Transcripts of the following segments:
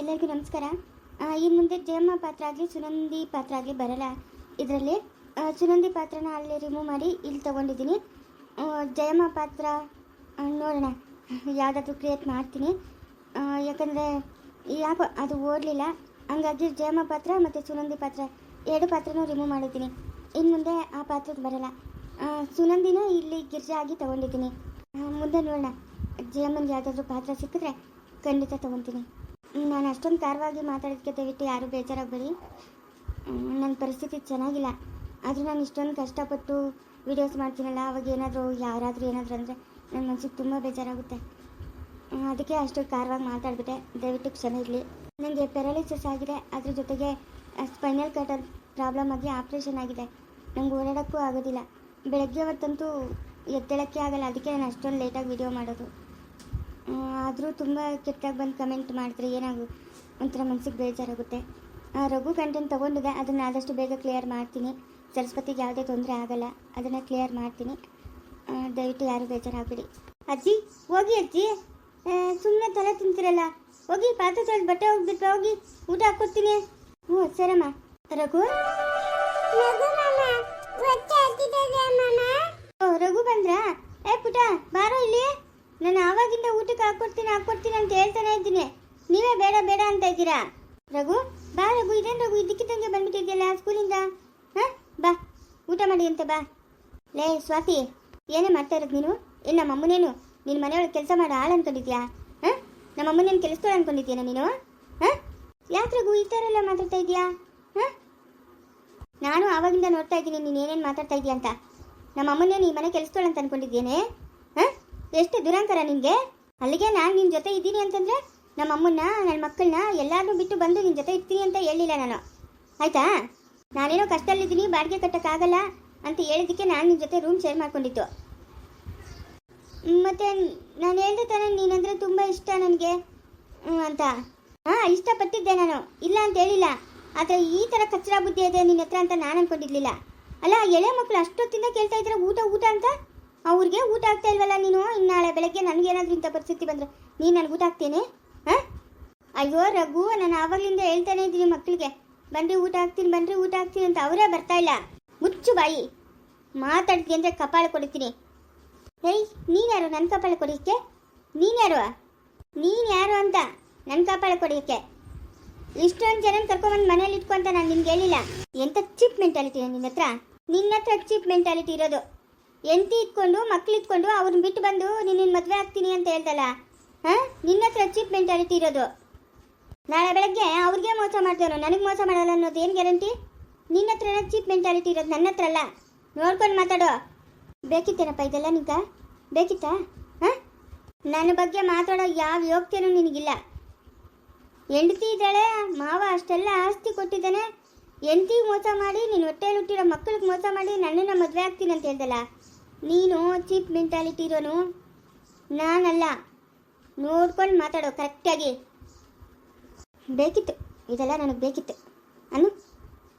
ಎಲ್ಲರಿಗೂ ನಮಸ್ಕಾರ. ಈ ಮುಂದೆ ಜಯಮ್ಮ ಪಾತ್ರ ಆಗಲಿ ಸುನಂದಿ ಪಾತ್ರ ಆಗಲಿ ಬರಲ್ಲ. ಇದರಲ್ಲಿ ಸುನಂದಿ ಪಾತ್ರನ ಅಲ್ಲಿ ರಿಮೂವ್ ಮಾಡಿ ಇಲ್ಲಿ ತೊಗೊಂಡಿದ್ದೀನಿ. ಜಯಮ್ಮ ಪಾತ್ರ ನೋಡೋಣ. ಯಾವುದಾದ್ರೂ ಕ್ರಿಯೇಟ್ ಮಾಡ್ತೀನಿ. ಯಾಕಂದರೆ ಯಾಕೋ ಅದು ಓಡಲಿಲ್ಲ ಹಂಗಾಗಿ ಜಯಮ್ಮ ಪಾತ್ರ ಮತ್ತು ಸುನಂದಿ ಪಾತ್ರ ಎರಡು ಪಾತ್ರನೂ ರಿಮೂವ್ ಮಾಡಿದ್ದೀನಿ. ಇನ್ನು ಮುಂದೆ ಆ ಪಾತ್ರಕ್ಕೆ ಬರಲ್ಲ. ಸುನಂದಿನ ಇಲ್ಲಿ ಗಿರ್ಜಾ ಆಗಿ ತೊಗೊಂಡಿದ್ದೀನಿ. ಮುಂದೆ ನೋಡೋಣ. ಜಯಮ್ಮನಿಗೆ ಯಾವುದಾದ್ರೂ ಪಾತ್ರ ಸಿಕ್ಕಿದ್ರೆ ಖಂಡಿತ ತೊಗೊತೀನಿ. ನಾನು ಅಷ್ಟೊಂದು ಖಾರವಾಗಿ ಮಾತಾಡೋದಕ್ಕೆ ದಯವಿಟ್ಟು ಯಾರೂ ಬೇಜಾರಾಗಬೇಡಿ. ನನ್ನ ಪರಿಸ್ಥಿತಿ ಚೆನ್ನಾಗಿಲ್ಲ. ಆದರೂ ನಾನು ಇಷ್ಟೊಂದು ಕಷ್ಟಪಟ್ಟು ವೀಡಿಯೋಸ್ ಮಾಡ್ತೀನಲ್ಲ, ಅವಾಗ ಏನಾದರೂ ಯಾರಾದರೂ ಏನಾದರೂ ಅಂದರೆ ನನ್ನ ಮನಸ್ಸಿಗೆ ತುಂಬ ಬೇಜಾರಾಗುತ್ತೆ. ಅದಕ್ಕೆ ಅಷ್ಟು ಖಾರವಾಗಿ ಮಾತಾಡಿಬಿಟ್ಟೆ. ದಯವಿಟ್ಟು ಕ್ಷಮೆ ಇರಲಿ. ನನಗೆ ಪ್ಯಾರಾಲಿಸಿಸ್ ಆಗಿದೆ. ಅದ್ರ ಜೊತೆಗೆ ಸ್ಪೈನಲ್ ಕಟರ್ ಪ್ರಾಬ್ಲಮ್ ಆಗಿ ಆಪ್ರೇಷನ್ ಆಗಿದೆ. ನಂಗೆ ಓಡಾಡೋಕ್ಕೂ ಆಗೋದಿಲ್ಲ. ಬೆಳಗ್ಗೆ ಹೊತ್ತಂತೂ ಎದ್ದೇಳಕ್ಕೆ ಆಗಲ್ಲ. ಅದಕ್ಕೆ ನಾನು ಅಷ್ಟೊಂದು ಲೇಟಾಗಿ ವಿಡಿಯೋ ಮಾಡೋದು. ಆದರೂ ತುಂಬ ಕೆಟ್ಟಾಗಿ ಬಂದು ಕಮೆಂಟ್ ಮಾಡಿದ್ರೆ ಏನಾಗು ಒಂಥರ ಮನಸ್ಸಿಗೆ ಬೇಜಾರಾಗುತ್ತೆ. ರಘು ಕಂಟೆಂಟ್ ತೊಗೊಂಡಿದೆ ಅದನ್ನು ಆದಷ್ಟು ಬೇಗ ಕ್ಲಿಯರ್ ಮಾಡ್ತೀನಿ. ಸರಸ್ವತಿಗೆ ಯಾವುದೇ ತೊಂದರೆ ಆಗಲ್ಲ ಅದನ್ನು ಕ್ಲಿಯರ್ ಮಾಡ್ತೀನಿ. ದಯವಿಟ್ಟು ಯಾರು ಬೇಜಾರಾಗಬೇಡಿ. ಅಜ್ಜಿ ಹೋಗಿ ಅಜ್ಜಿ. ಸುಮ್ಮನೆ ತಲೆ ತಿಂತೀರಲ್ಲ. ಹೋಗಿ ಪಾತ್ರೆ ತೊಳೆದು ಬಟ್ಟೆ ಹೋಗ್ಬಿಟ್ಟು ಹೋಗಿ ಊಟ ಹಾಕ್ಕೊಡ್ತೀನಿ ಹ್ಞೂ ಸರಮ್ಮ. ರಘು? ಓ ರಘು ಬಂದ್ರಾ? ಏ ಪುಟ ಬಾರೋ ಇಲ್ಲಿ. ನಾನು ಆವಾಗಿಂದ ಊಟಕ್ಕೆ ಹಾಕ್ಕೊಡ್ತೀನಿ ಹಾಕ್ಕೊಡ್ತೀನಿ ಅಂತ ಹೇಳ್ತಾನೆ ಇದ್ದೀನಿ. ನೀವೇ ಬೇಡ ಬೇಡ ಅಂತ ಇದ್ದೀರಾ? ರಘು, ಬಾ ರಘು, ಇದೇನು ರಘು ಇದಕ್ಕಿದ್ದಂಗೆ ಬಂದ್ಬಿಟ್ಟಿದ್ಯಲ್ಲ ಸ್ಕೂಲಿಂದ? ಹಾಂ? ಬಾ, ಊಟ ಮಾಡಿ ಅಂತ ಬಾ. ಲೇ, ಸ್ವಾತಿ, ಏನೇ ಮಾಡ್ತಾ ಇರೋದು ನೀನು? ಏನು ನಮ್ಮ ಅಮ್ಮನೇನು? ನಿನ್ನ ಮನೆಯೊಳಗೆ ಕೆಲಸ ಮಾಡೋ ಆಳು ಅಂದ್ಕೊಂಡಿದ್ಯಾ ಹಾಂ? ನಮ್ಮ ಅಮ್ಮನೇನು ಕೆಲಸದೋಳು ಅಂದ್ಕೊಂಡಿದ್ಯಾನ ನೀನು? ಹಾಂ? ಯಾಕೆ ರಘು, ಈ ಥರ ಎಲ್ಲ ಮಾತಾಡ್ತಾ ಇದೆಯಾ ಹಾಂ? ನಾನು ಆವಾಗಿಂದ ನೋಡ್ತಾ ಇದ್ದೀನಿ, ನೀನು ಏನೇನು ಮಾತಾಡ್ತಾ ಇದೆಯಾ ಅಂತ. ನಮ್ಮ ಅಮ್ಮನೇನು ಈ ಮನೆ ಕೆಲಸದೋಳು ಅಂತ ಅನ್ಕೊಂಡಿದ್ದೇನೆ ಹಾಂ ಎಷ್ಟು ದುರಂತರ ನಿಮಗೆ ಅಲ್ಲಿಗೆ ನಾನು ನಿನ್ನ ಜೊತೆ ಇದ್ದೀನಿ ಅಂತಂದರೆ ನಮ್ಮ ಅಮ್ಮನ್ನ ನನ್ನ ಮಕ್ಕಳನ್ನ ಎಲ್ಲರನ್ನೂ ಬಿಟ್ಟು ಬಂದು ನಿನ್ನ ಜೊತೆ ಇರ್ತೀನಿ ಅಂತ ಹೇಳಿಲ್ಲ ನಾನು. ಆಯಿತಾ? ನಾನೇನೋ ಕಷ್ಟದಲ್ಲಿದ್ದೀನಿ, ಬಾಡಿಗೆ ಕಟ್ಟೋಕ್ಕಾಗಲ್ಲ ಅಂತ ಹೇಳಿದ್ದಕ್ಕೆ ನಾನು ನಿನ್ನ ಜೊತೆ ರೂಮ್ ಶೇರ್ ಮಾಡ್ಕೊಂಡಿತ್ತು ಮತ್ತು ನಾನು ಹೇಳ್ದೆ ತಾನೇ, ನೀನಂದರೆ ತುಂಬ ಇಷ್ಟ ನನಗೆ. ಅಂತ. ಹಾಂ, ಇಷ್ಟಪಟ್ಟಿದ್ದೆ ನಾನು. ಇಲ್ಲ ಅಂತ ಹೇಳಿಲ್ಲ. ಆದರೆ ಈ ಥರ ಕಚ್ಚರ ಬುದ್ಧಿ ಇದೆ ನಿನ್ನ ಹತ್ರ ಅಂತ ನಾನು ಅಂದ್ಕೊಂಡಿರ್ಲಿಲ್ಲ ಅಲ್ಲ, ಎಳೆ ಮಕ್ಕಳು ಅಷ್ಟೊತ್ತಿಂದ ಕೇಳ್ತಾ ಇದ್ರೆ ಊಟ ಊಟ ಅಂತ? ಅವ್ರಿಗೆ ಊಟ ಆಗ್ತಾ ಇಲ್ವಲ್ಲ ನೀನು? ಇನ್ನು ನಾಳೆ ಬೆಳಗ್ಗೆ ನನಗೇನಾದ್ರೂ ಇಂಥ ಪರಿಸ್ಥಿತಿ ಬಂದರೆ ನೀನು ನನಗೆ ಊಟ ಹಾಕ್ತೇನೆ? ಹಾಂ? ಅಯ್ಯೋ ರಘು, ನಾನು ಆವಾಗಲಿಂದ ಹೇಳ್ತಾನೆ ಇದ್ದೀನಿ ಮಕ್ಕಳಿಗೆ ಬನ್ರಿ ಊಟ ಹಾಕ್ತೀನಿ, ಬನ್ರಿ ಊಟ ಹಾಕ್ತೀನಿ ಅಂತ ಅವರೇ ಬರ್ತಾ ಇಲ್ಲ. ಮುಚ್ಚು ಬಾಯಿ. ಮಾತಾಡ್ತೀನಿ ಅಂದರೆ ಕಪಾಳ ಕೊಡ್ತೀನಿ ಹೇಯ್ ನೀನ್ಯಾರು ನನ್ನ ಕಪಾಳ ಕೊಡೋಕ್ಕೆ ನೀನ್ಯಾರು ನೀನು ಯಾರು ಅಂತ ನನ್ನ ಕಪಾಳ ಕೊಡೋಕ್ಕೆ ಇಷ್ಟೊಂದು ಜನ ಕರ್ಕೊಂಬಂದು ಮನೇಲಿ ಇಟ್ಕೊಂತ ನಾನು ನಿನ್ಗೆ ಹೇಳಿಲ್ಲ. ಎಂಥ ಚೀಪ್ ಮೆಂಟಾಲಿಟಿ ನಿನ್ನ ಹತ್ರ? ನಿನ್ನ ಹತ್ರ ಚೀಪ್ ಮೆಂಟಾಲಿಟಿ ಇರೋದು. ಎಂತಿ ಇಟ್ಕೊಂಡು, ಮಕ್ಳು ಇಟ್ಕೊಂಡು ಅವ್ರನ್ನ ಬಿಟ್ಟು ಬಂದು ನಿನ್ನ ಮದುವೆ ಆಗ್ತೀನಿ ಅಂತ ಹೇಳ್ದಲ್ಲ? ಹಾಂ? ನಿನ್ನ ಹತ್ರ ಚೀಪ್ ಮೆಂಟಾಲಿಟಿ ಇರೋದು. ನಾಳೆ ಬೆಳಗ್ಗೆ ಅವ್ರಿಗೆ ಮೋಸ ಮಾಡ್ತೇವನು ನನಗೆ ಮೋಸ ಮಾಡಲ್ಲ ಅನ್ನೋದು ಏನು ಗ್ಯಾರಂಟಿ ನಿನ್ನ ಹತ್ರನೇ ಚೀಪ್ ಮೆಂಟಾಲಿಟಿ ಇರೋದು, ನನ್ನ ಹತ್ರ ಅಲ್ಲ. ನೋಡ್ಕೊಂಡು ಮಾತಾಡೋ. ಬೇಕಿತ್ತೇನಪ್ಪ ಇದೆಲ್ಲ ನಿಂಗ? ಬೇಕಿತ್ತಾ? ಹಾಂ? ನನ್ನ ಬಗ್ಗೆ ಮಾತಾಡೋ ಯಾವ ಯೋಗ್ಯನೂ ನಿನಗಿಲ್ಲ. ಹೆಂಡತಿ ಇದ್ದಾಳೆ, ಮಾವ ಅಷ್ಟೆಲ್ಲ ಆಸ್ತಿ ಕೊಟ್ಟಿದ್ದಾನೆ. ಹೆಂಡತಿಗೆ ಮೋಸ ಮಾಡಿ, ನೀನು ಹೊಟ್ಟೆಯಲ್ಲಿ ಹುಟ್ಟಿರೋ ಮಕ್ಕಳಿಗೆ ಮೋಸ ಮಾಡಿ ನನ್ನನ್ನು ಮದುವೆ ಆಗ್ತೀನಿ ಅಂತ ಹೇಳ್ದಲ್ಲ? ನೀನು ಚೀಪ್ ಮೆಂಟಾಲಿಟಿ ಇರೋನು? ನಾನಲ್ಲ. ನೋಡ್ಕೊಂಡು ಮಾತಾಡೋ ಕರೆಕ್ಟಾಗಿ ಬೇಕಿತ್ತು. ಇದೆಲ್ಲ ನನಗೆ ಬೇಕಿತ್ತು. ಅನ್ನು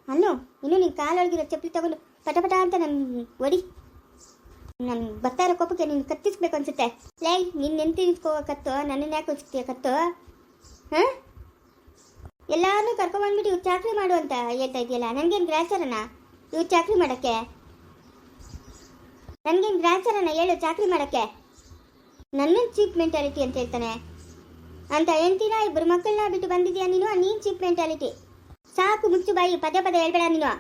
ಅನ್ನು, ಇನ್ನು ನೀನು ಕಾಲೊಳಗಿರೋ ಚಪ್ಪಲಿ ತಗೊಂಡು ಪಟಪಟ ಪಟ ಅಂತ ನನ್ನ ಒಡಿ. ನನ್ನ ಬರ್ತಾ ಇರೋ ಕೋಪಕ್ಕೆ ನೀನು ಕತ್ತಿಸ್ಬೇಕು ಅನ್ಸುತ್ತೆ. ಲೇ ನಿನ್ನ ನೆಂತಿ ನಿಂತ್ಕೋ ಕತ್ತು ನನ್ನನ್ನು ಯಾಕೆ ಉಚ್ತೀಯ ಕತ್ತು? ಹಾಂ? ಎಲ್ಲಾರನ್ನೂ ಕರ್ಕೊಂಬಂದ್ಬಿಟ್ಟು ಇವ್ರು ಚಾಕ್ರಿ ಮಾಡು ಅಂತ ಹೇಳ್ತಾ ಇದೆಯಲ್ಲ ನನಗೇನು ಗ್ರಾಚಾರನ ಇವ್ರು ಚಾಕ್ರಿ ಮಾಡೋಕ್ಕೆ? ನನಗೇನು ಗ್ರಾಚಾರನ ಹೇಳು, ಚಾಕ್ರಿ ಮಾಡೋಕ್ಕೆ. ನನ್ನನ್ನು ಚೀಪ್ ಮೆಂಟಾಲಿಟಿ ಅಂತ ಹೇಳ್ತಾನೆ. ಅಂತ ಹೆಂಡ್ತಿನ ಇಬ್ಬರು ಮಕ್ಕಳನ್ನ ಬಿಟ್ಟು ಬಂದಿದ್ಯಾ ನೀನು? ನೀನು ಚೀಪ್ ಮೆಂಟಾಲಿಟಿ ಸಾಕು ಮುಚ್ಚು ಬಾಯಿ, ಪದೇ ಪದೇ ಹೇಳ್ಬೇಡ ನೀನು.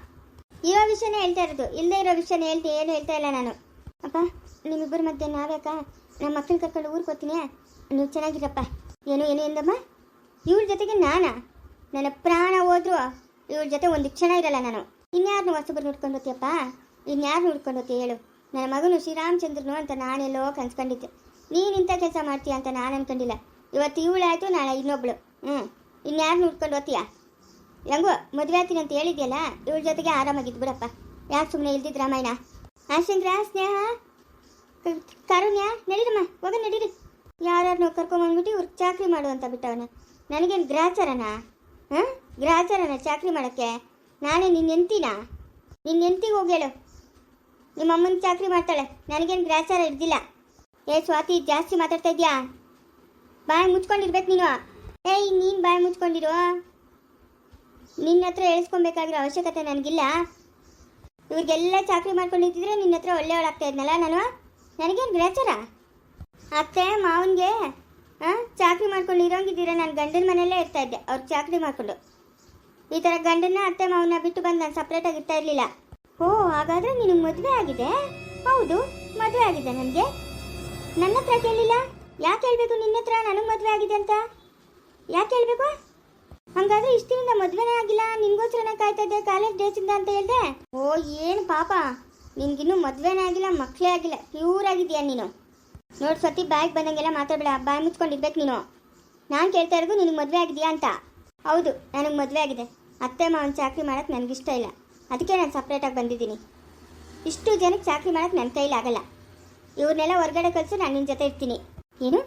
ಇರೋ ವಿಷಯನೇ ಹೇಳ್ತಾ ಇರೋದು. ಇಲ್ಲದೆ ಇರೋ ವಿಷಯನೇ ಹೇಳ್ತಿ, ಏನು ಹೇಳ್ತಾ ಇಲ್ಲ ನಾನು. ಅಪ್ಪ, ನಿಮ್ಮಿಬ್ಬರ ಮಧ್ಯೆ ನಾವ್ಯಾಕ? ನಮ್ಮ ಮಕ್ಕಳು ಕರ್ಕೊಂಡು ಊರಿಗೆ ಹೋಗ್ತೀನಿ. ನೀವು ಚೆನ್ನಾಗಿರಪ್ಪ. ಏನು ಏನು ಎಂದಮ್ಮ? ಇವ್ರ ಜೊತೆಗೆ ನಾನಾ? ನನ್ನ ಪ್ರಾಣ ಹೋದ್ರು ಇವ್ರ ಜೊತೆ ಒಂದು ಕ್ಷಣ ಇರಲ್ಲ ನಾನು. ಇನ್ಯಾರನ್ನ ಹೊಸಬ್ರು ನೋಡ್ಕೊಂಡು ಹೋಗ್ತೀಯಪ್ಪ ಇನ್ಯಾರು ನೋಡ್ಕೊಂಡು ಹೋಗ್ತೀಯ ಹೇಳು. ನನ್ನ ಮಗನು ಶ್ರೀರಾಮಚಂದ್ರನು ಅಂತ ನಾನೆಲ್ಲೋ ಕನ್ಸ್ಕೊಂಡಿದ್ದೆ. ನೀನು ಇಂಥ ಕೆಲಸ ಮಾಡ್ತೀಯ ಅಂತ ನಾನು ಅನ್ಕೊಂಡಿಲ್ಲ. ಇವತ್ತು ಇವಳಾಯಿತು, ನಾಳೆ ಇನ್ನೊಬ್ಳು. ಹ್ಞೂ ಇನ್ಯಾರು ನೋಡ್ಕೊಂಡು ಓದ್ತೀಯಾ? ಹೆಂಗೋ ಮದುವೆ ಆಗ್ತೀನಿ ಅಂತ ಹೇಳಿದ್ಯಲ್ಲ, ಇವಳ ಜೊತೆಗೆ ಆರಾಮಾಗಿದ್ದು ಬಿಡಪ್ಪ. ಯಾಕೆ ಸುಮ್ಮನೆ ಇಲ್ದಿದ್ದು ರಾಮಾಯಣ? ಆಶಂಕ್ರ ಸ್ನೇಹ? ಕರುಣ್ಯ, ನಡೀರಮ್ಮ, ಹೋಗ, ನಡೀರಿ. ಯಾರ್ಯಾರನ್ನೋ ಕರ್ಕೊಂಬಂದ್ಬಿಟ್ಟು ಇವ್ರು ಚಾಕ್ರಿ ಮಾಡು ಅಂತ ಬಿಟ್ಟವನ. ನನಗೇನು ಗ್ರಾಚಾರನ? ಹಾಂ ಗ್ರಾಚಾರನ ಚಾಕ್ರಿ ಮಾಡೋಕ್ಕೆ ನಾನೇ ನಿನ್ನ ಎಂತಿನ ನಿನ್ನ ಎಂತಿಗೆ ಹೋಗಿ ಹೇಳು. ನಿಮ್ಮ ಅಮ್ಮನ ಚಾಕ್ರಿ ಮಾಡ್ತಾಳೆ. ನನಗೇನು ಗ್ರಾಚಾರ ಇರ್ದಿಲ್ಲ. ಏ ಸ್ವಾತಿ, ಜಾಸ್ತಿ ಮಾತಾಡ್ತಾ ಇದೆಯಾ? ಬಾಯಿ ಮುಚ್ಕೊಂಡಿರ್ಬೇಕು ನೀನು. ಏಯ್, ನೀನು ಬಾಯಿ ಮುಚ್ಕೊಂಡಿರು. ನಿನ್ನ ಹತ್ರ ಹೇಳಿಸ್ಕೊಬೇಕಾಗಿರೋ ಅವಶ್ಯಕತೆ ನನಗಿಲ್ಲ. ಇವ್ರಿಗೆಲ್ಲ ಚಾಕ್ರಿ ಮಾಡ್ಕೊಂಡಿದ್ದಿದ್ರೆ ನಿನ್ನ ಹತ್ರ ಒಳ್ಳೆಯವಳಾಗ್ತಾ ಇದ್ನಲ್ಲ ನಾನು? ನನಗೇನು ಗ್ರಾಚಾರ? ಅತ್ತೆ, ಮಾವನಿಗೆ ಹಾಂ ಚಾಕ್ರಿ ಮಾಡ್ಕೊಂಡು ಇರೋಂಗಿದ್ದೀರ? ನಾನು ಗಂಡನ ಮನೆಯಲ್ಲೇ ಇರ್ತಾ ಇದ್ದೆ ಅವ್ರಿಗೆ ಚಾಕ್ರಿ ಮಾಡಿಕೊಂಡು. ಈ ಥರ ಗಂಡನ ಅತ್ತೆ ಮಾವನ ಬಿಟ್ಟು ಬಂದು ನಾನು ಸಪ್ರೇಟಾಗಿ ಇರ್ತಾ ಇರಲಿಲ್ಲ. ಓ, ಹಾಗಾದ್ರೆ ನಿನಗೆ ಮದುವೆ ಆಗಿದೆ? ಹೌದು, ಮದುವೆ ಆಗಿದೆ ನನಗೆ. ನನ್ನ ಹತ್ರ ಕೇಳಿಲ್ಲ? ಯಾಕೆ ಹೇಳ್ಬೇಕು ನಿನ್ನ ಹತ್ರ ನನಗೆ ಮದುವೆ ಆಗಿದೆ ಅಂತ? ಯಾಕೆ ಹೇಳ್ಬೇಕು? ಹಂಗಾದ್ರೆ ಇಷ್ಟಿನಿಂದ ಮದುವೆನೇ ಆಗಿಲ್ಲ ನಿನ್ಗೋಸ್ಕರನೇ ಕಾಯ್ತಾ ಇದ್ದೆ, ಕಾಲೇಜ್ ಡೇಸಿಂದ ಅಂತ ಹೇಳ್ದೆ. ಓ, ಏನು ಪಾಪ. ನಿನ್ಗಿನ್ನೂ ಮದುವೆನೇ ಆಗಿಲ್ಲ ಮಕ್ಕಳೇ ಆಗಿಲ್ಲ, ಪ್ಯೂರ್ ನೀನು. ನೋಡ್ ಸತಿ ಬ್ಯಾಗ್ ಬಂದಂಗೆಲ್ಲ ಮಾತಾಡಬೇಡ, ಬಾಯಿ ಮುಚ್ಕೊಂಡಿರ್ಬೇಕು ನೀನು. ನಾನು ಕೇಳ್ತಾ ಇರೋದು ನಿನಗೆ ಮದುವೆ ಆಗಿದೆಯಾ ಅಂತ. ಹೌದು, ನನಗೆ ಮದುವೆ ಆಗಿದೆ. ಅತ್ತೆ, ಮಾವನ ಚಾಕ್ರಿ ಮಾಡೋಕ್ಕೆ ನನಗಿಷ್ಟ ಇಲ್ಲ. ಅದಕ್ಕೆ ನಾನು ಸಪ್ರೇಟಾಗಿ ಬಂದಿದ್ದೀನಿ. ಇಷ್ಟು ಜನಕ್ಕೆ ಚಾಕ್ರಿ ಮಾಡೋಕ್ಕೆ ನನ್ನ ಕೈಲಾಗಲ್ಲ ಇವ್ರನ್ನೆಲ್ಲ ಹೊರಗಡೆ ಕಳಿಸು, ನಾನು ನಿನ್ನ ಜೊತೆ ಇರ್ತೀನಿ. ಏನು?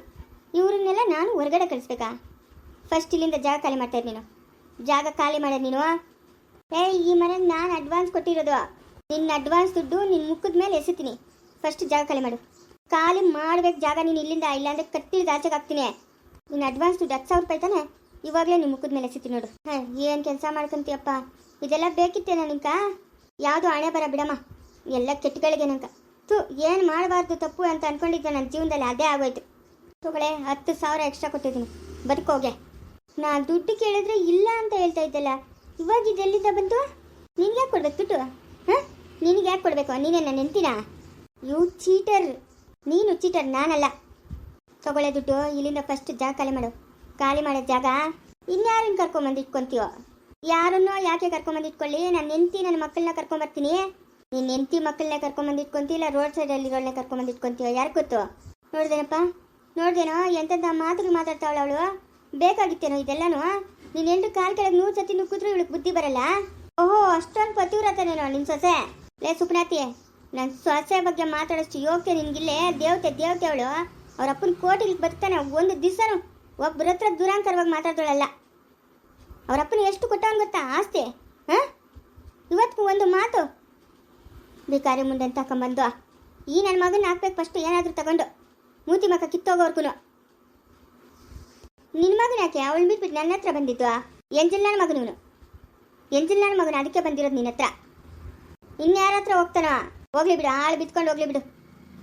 ಇವ್ರನ್ನೆಲ್ಲ ನಾನು ಹೊರಗಡೆ ಕಳಿಸ್ಬೇಕಾ? ಫಸ್ಟ್ ಇಲ್ಲಿಂದ ಜಾಗ ಖಾಲಿ ಮಾಡ್ತಾ ನೀನು. ಜಾಗ ಖಾಲಿ ಮಾಡೋದು ನೀನು ಏ, ಈ ಮನೆಗೆ ನಾನು ಅಡ್ವಾನ್ಸ್ ಕೊಟ್ಟಿರೋದು. ನಿನ್ನ ಅಡ್ವಾನ್ಸ್ ದುಡ್ಡು ನಿನ್ನ ಮುಖದ ಮೇಲೆ ಎಸಿತೀನಿ. ಫಸ್ಟ್ ಜಾಗ ಖಾಲಿ ಮಾಡು. ಖಾಲಿ ಮಾಡ್ಬೇಕು ಜಾಗ ನೀನು ಇಲ್ಲಿಂದ ಇಲ್ಲಾಂದ್ರೆ ಕಟ್ಟಿದ ಆಚೆಗೆ ಹಾಕ್ತೀನಿ. ನಿನ್ನ ಅಡ್ವಾನ್ಸ್ ದುಡ್ಡು ಹತ್ತು ಸಾವಿರ ರೂಪಾಯಿ ತಾನೆ? ಇವಾಗಲೇ ನಿಮ್ಮ ಮುಖದ ಮೇಲೆ ಎಸಿತೀನಿ ನೋಡು. ಹಾಂ, ಏನು ಕೆಲಸ ಮಾಡ್ಕೊಂತೀಯಪ್ಪ? ಇದೆಲ್ಲ ಬೇಕಿತ್ತೆ ನನಗ ಯಾವುದು ಹಣೆ ಬರ ಬಿಡಮ್ಮ. ಎಲ್ಲ ಕೆಟ್ಟಗಳಿಗೆ ನನಗ ತು ಏನು ಮಾಡಬಾರ್ದು ತಪ್ಪು ಅಂತ ಅನ್ಕೊಂಡಿದ್ದೆ ನನ್ನ ಜೀವನದಲ್ಲಿ, ಅದೇ ಆಗೋಯ್ತು. ತಗೊಳ್ಳೆ, ಹತ್ತು ಸಾವಿರ ಎಕ್ಸ್ಟ್ರಾ ಕೊಟ್ಟಿದ್ದೀನಿ. ಬದುಕೋಗೆ ನಾ ದುಡ್ಡು ಕೇಳಿದ್ರೆ ಇಲ್ಲ ಅಂತ ಹೇಳ್ತಾ ಇದ್ದಲ್ಲ, ಇವಾಗ ಇದೆಲ್ಲಿಂದ ಬಂತು ನಿನ್ಗೆ ಯಾಕೆ ಕೊಡ್ಬೇಕು ದುಡ್ಡು? ಹಾಂ? ನಿನಗೆ ಯಾಕೆ ಕೊಡಬೇಕು? ನೀನೇ ನನ್ನ ನೆನ್ತಿನ ಯು ಚೀಟರ್. ನೀನು ಚೀಟರ್, ನಾನಲ್ಲ. ತಗೊಳ್ಳೆ ದುಡ್ಡು, ಇಲ್ಲಿಂದ ಫಸ್ಟ್ ಜಾಗ ಖಾಲಿ ಮಾಡು. ಖಾಲಿ ಮಾಡೋ ಜಾಗ ಇನ್ಯಾರನ್ನ ಕರ್ಕೊಂಬಂದು ಇಟ್ಕೊಂತೀಯೋ? ಯಾರನ್ನೋ ಯಾಕೆ ಕರ್ಕೊಂಬಂದಿಟ್ಕೊಳ್ಳಿ? ನನ್ನ ಹೆಂಡತಿ ನನ್ನ ಮಕ್ಕಳನ್ನ ಕರ್ಕೊಂಬರ್ತೀನಿ. ನಿನ್ನ ನೆಂತಿ ಮಕ್ಕಳನ್ನ ಕರ್ಕೊಂಬಂದಿಟ್ಕೊಂತಿ ಇಲ್ಲ ರೋಡ್ ಅಲ್ಲಿ ಇರೋಳನ್ನ ಕರ್ಕೊಂಬಂದು ಇಟ್ಕೊಂತೀಯೋ ಯಾರು ಗೊತ್ತು? ನೋಡ್ದೇನಪ್ಪ? ನೋಡ್ದೇನೋ ಎಂತೆಂಥ ಮಾತುಗಳು ಮಾತಾಡ್ತಾವಳ ಅವಳು? ಬೇಕಾಗಿತ್ತೇನೋ ಇದೆಲ್ಲನೂ? ನೀನು ಎಂಟು ಕಾಲು ಕೆಳಗೆ ನೂರು ಸತಿ ನುಗ್ಗಿದ್ರು ಇವಳಿಗೆ ಬುದ್ಧಿ ಬರಲ್ಲ? ಓಹೋ, ಅಷ್ಟೊಂದು ಪತಿವ್ರತನೇನೋ ನಿನ್ನ ಸೊಸೆ? ಲೇ ಸುಪ್ನಾತಿ ನನ್ನ ಸೊಸೆ ಬಗ್ಗೆ ಮಾತಾಡೋಷ್ಟು ಯೋಗ್ಯ ನಿನ್ಗಿಲ್ಲೇ? ದೇವತೆ ದೇವತೆ ಅವಳು. ಅವ್ರ ಅಪ್ಪನ ಕೋಟಿಗೆ ಬರ್ತಾನೆ. ಒಂದು ದಿವಸನೂ ಒಬ್ಬರ ಹತ್ರ ದುರಾಂಕರವಾಗಿ ಮಾತಾಡೋಳಲ್ಲ ಅವ್ರ ಅಪ್ಪನ ಎಷ್ಟು ಕೊಟ್ಟವನು ಗೊತ್ತಾ? ಆಸ್ತಿ? ಹಾಂ? ಇವತ್ತು ಒಂದು ಮಾತು. ಭಿಕಾರಿ ಮುಂದೆ ತಕೊಂಬಂದು ಈ ನನ್ನ ಮಗನ ಹಾಕ್ಬೇಕು ಫಸ್ಟ್ ಏನಾದರೂ ತಗೊಂಡು. ಮೂತಿ ಮಕ್ಕ ಕಿತ್ತೋಗೋರ್ಗು ನಿನ್ನ ಮಗನ ಯಾಕೆ? ಅವಳು ಬಿಟ್ಬಿಟ್ಟು ನನ್ನ ಹತ್ರ ಬಂದಿದ್ದು ಎಂಜಲ್ನ ಮಗನು ಇವನು ಎಂಜಲ್ನ ಮಗನ ಅದಕ್ಕೆ ಬಂದಿರೋದು ನಿನ್ನ ಹತ್ರ. ಇನ್ಯಾರ ಹತ್ರ ಹೋಗ್ತಾನೋ? ಹೋಗ್ಲಿ ಬಿಡು, ಆಳು ಬಿತ್ಕೊಂಡು ಹೋಗ್ಲಿ ಬಿಡು.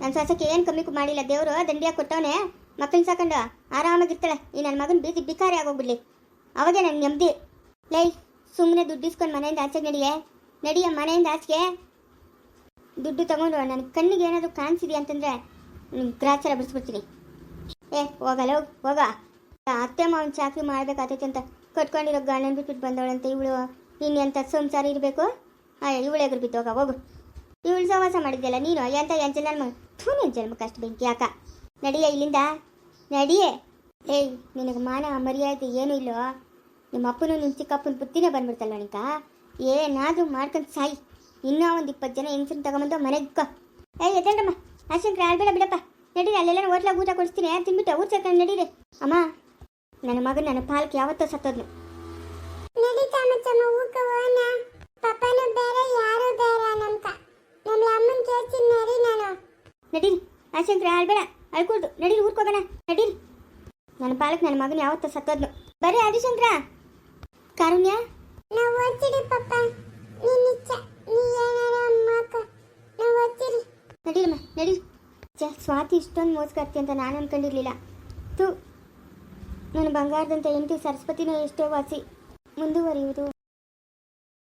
ನನ್ನ ಸೊಸಕ್ಕೆ ಏನು ಕಮ್ಮಿ ಮಾಡಿಲ್ಲ ದೇವರು, ದಂಡಿಯಾಗಿ ಕೊಟ್ಟವನೇ. ಮಕ್ಕಳನ್ನ ಸಾಕೊಂಡು ಆರಾಮಾಗಿರ್ತಾಳೆ ಈ ನನ್ನ ಮಗನ ಬೀದಿ ಬಿಕಾರಿ ಆಗೋಗ್ಬಿಡ್ಲಿ. ಅವಾಗೆ ನಂಗೆ ನೆಮ್ಮದಿ ಲೈ ಸುಮ್ಮನೆ ದುಡ್ಡು ಇಸ್ಕೊಂಡು ಮನೆಯಿಂದ ಆಚೆ ನಡಿಯೇ? ನಡಿಯ ಮನೆಯಿಂದ ಆಚೆಗೆ? ದುಡ್ಡು ತಗೊಂಡು ನನ್ನ ಕಣ್ಣಿಗೆ ಏನಾದರೂ ಕಾಣಿಸಿದೆ ಅಂತಂದರೆ ಗ್ರಾಚಾರ ಬಿಡಿಸ್ಬಿಡ್ತೀನಿ. ಏ ಹೋಗಲ್ಲ ಹೋಗಿ, ಹೋಗ. ಅತ್ತೆ ಮಾವನ ಚಾಕ್ರಿ ಮಾಡ್ಬೇಕಾತೈತೆ ಅಂತ ಕಟ್ಕೊಂಡಿರೋ ಗಂಡನ ಬಿಟ್ಬಿಟ್ಟು ಬಂದವಳಂತೆ ಇವಳು. ನೀನು ಎಂಥ ಸಂಸಾರ ಇರಬೇಕು? ಹಾಂ ಇವಳೆಗ್ರು ಬಿತ್ತು ಹೋಗ, ಹೋಗು. ಇವಳು ಸಹವಾಸ ಮಾಡಿದ್ದೆಲ್ಲ ನೀನು? ಎಂಥ ಎಂಜಲ್ ನನ್ನ ಮಗ ಥೂ, ನಿನ್ ಜನ್ಮಕ್ಕೆ ಅಷ್ಟು ಬೆಂಕಿ ಯಾಕ ನಡಿಯ ಇಲ್ಲಿಂದ? ನಡಿಯೇ. ಏಯ್, ನಿನಗೆ ಮಾನ ಮರ್ಯಾದೆ ಏನೂ ಇಲ್ಲೋ ನಿಮ್ಮ ಅಪ್ಪನೂ ನಿಮ್ಮ ಚಿಕ್ಕಪ್ಪನ ಬುತ್ತಿನೇ ಬಂದ್ಬಿಡ್ತಲ್ಲ ನನಗ ಏನಾದರೂ ಮಾಡ್ಕೊಂಡು ಸಾಯಿ. ಇನ್ನೂ ಒಂದು ಇಪ್ಪತ್ತು ಜನ ಹೆಂಗಸನ್ನ ತಗೊಂಬಂದು ಮನೆಗೆ ಏ ಎದ್ದೇಳಮ್ಮ ಅಷ್ಟಂಕ್ರೆ ಆಳ್ಬೇಡ ಬಿಡಪ್ಪ. ನಡೀರಿ ಅಲ್ಲೆಲ್ಲ ಹೋಟ್ಲಾಗ ಊಟ ಕೊಡಿಸ್ತೀನಿ. ತಿನ್ಬಿಟ್ಟು ಊಟ ಸೇರ್ಕೊಂಡು ನಡೀರಿ. ಅಮ್ಮ ನನ್ನ ಮಗ ನನ್ನ ಪಾಲಕ್ಕೆ ಯಾವತ್ತೋ ಸತ್ತೋದ್ನು ಬೇರೆ ಬೇರೆ ನಡೀರಿ. ಆಶಂಕ್ರೆ ಆಳ್ಬೇಡ ಅಳ್ಕೊಳ್ದು. ನಡೀರಿ ಊರ್ಕೋಗೋಣ ನಡೀರಿ. ನನ್ನ ಪಾಲಕ್ ನನ್ನ ಮಗನ ಯಾವತ್ತೋ ಸತ್ತೋದ್ನು ಬರ್ರಿ ಆದಿಶಂಕ್ರ. ಕಾರುಣ್ಯ? ನಾವು ಓದ್ತಿಡಿ ಪಪ್ಪ ನೀನ್ ಇಚ್ಛ ನೀ ಏನಾರ ಮಾಕ. ನಾವು ಓದ್ತಿರಿ ನಡೀರಮ್ಮ ನಡಿ. ಛೆ, ಸ್ವಾತಿ ಇಷ್ಟೊಂದು ಮೋಸ್ಕರ್ತಿ ಅಂತ ನಾನು ಅನ್ಕೊಂಡಿರ್ಲಿಲ್ಲ. ತು ನನ್ನ ಬಂಗಾರದಂತ ಎಂಟು ಸರಸ್ವತಿನೂ ಎಷ್ಟೋ ವಾಸಿ ಮುಂದುವರಿಯುವುದು.